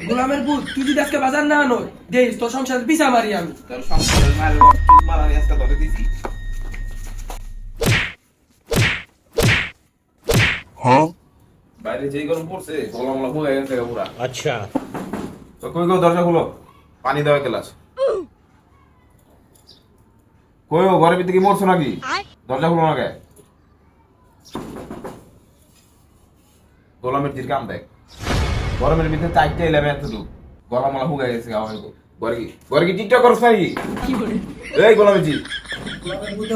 গোলামের পুত তুই যদি আজকে বাজার না আনো দেই তোর সংসার পিছা মারি আমি। তোর মাল আজকে ধরে দিছি। হ্যাঁ? বাইরে যেই গরম পড়ছে হয়ে গেছে আচ্ছা। তো কই গো দরজা খুলো। পানি দেওয়া গ্লাস। কই ও ঘরের ভিতরে কি মরছো নাকি? দরজা খুলো না কে? গোলামের তীর কাম দেখ। গরমের ভিতরে চাইতে এলাম এতটুকু গলা মলা হুগে গেছে হইব ঘরে কি ঘরে কি টিকটক করছ নাকি? এই গোলামের জি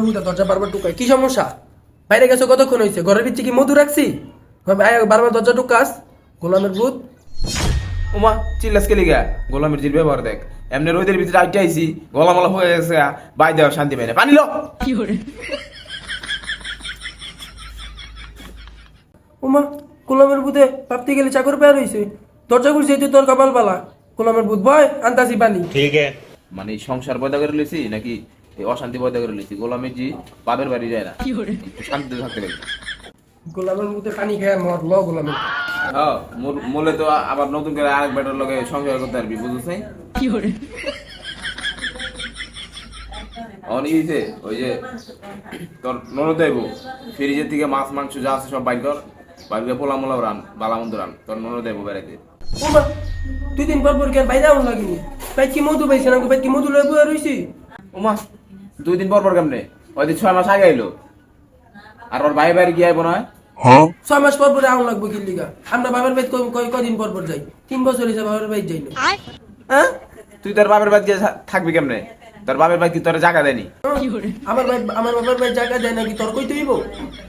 হুদা দরজা বারবার টুকাই কি সমস্যা? বাইরে গেছো কতক্ষণ হয়েছে ঘরের ভিতরে কি মধু রাখছি? বারবার দরজা টুকাস। গোলামের ভূত। উমা চিল্লাস কে লিগা? গোলামের জির ব্যবহার দেখ। এমনি রোদের ভিতরে আইতে আইছি গলা মলা হয়ে গেছে বাই দেওয়া শান্তি পাই না পানি লো! ওমা কুলমের বুধে ভাবতে গেলে চাকর পেয়ে রয়েছে দরজা খুলছে তুই তোর কপাল বালা কুলমের বুধ ভয় আন্তাজি পানি। ঠিক আছে। মানে সংসার পয়দা করে লইছি নাকি এই অশান্তি পয়দা করে লইছি? গোলামের জি বাপের বাড়ি যায় না। শান্তি থাকতে পারি। গোলামের বুধে পানি খায় মর ল গোলামের। হ্যাঁ মোলে তো আবার নতুন করে আরেক বেটার লগে সংসার করতে পারবি বুঝছিস কি করে? অনিতে ওই যে তোর ননদ ফ্রিজের থেকে মাছ মাংস যা আছে সব বাইর কর। বাইর করে পোলা মোলাও রান বালা মন্দ রান তোর ননদ দেব বেড়াইতে। ওমা দুই দিন পর পর কেন বাইরে আমন লাগিনি ভাই কি মধু পাইছে না ভাই কি মধু লয়ে বয়ে রইছি? ওমা দুই দিন পর পর কেমনে? ওই দিন ছয় মাস আগে আইলো। আর ওর ভাই বাইরে কি আইব না ছয় মাস পর পরে আমন লাগবে কি লিগা? আমরা বাবার বাইত কয়- কয় কদিন পর পর যাই? তিন বছর হয়েছে বাবার বাইত যাই না হ্যাঁ? তুই তোর বাপের বাড়ি গিয়ে থাকবি কেমনে? তোর বাপের ভাই কি তোর জায়গা দেয়নি? আমার ভাই আমার বাপের ভাই জায়গা দেয় নাকি? তোর কই তুইব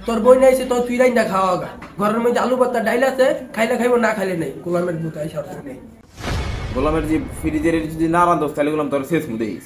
তোর বই নাই সে তোর তুই রাইন না খাওয়া গা ঘরের মধ্যে আলু পাতা ডাইল আছে খাইলে খাইবো না খাইলে নাই। গোলামের বুতাই আইসা নেই গোলামের যে ফ্রিজের যদি না রান্ধস তাহলে গোলাম তোর শেষ মুদেইস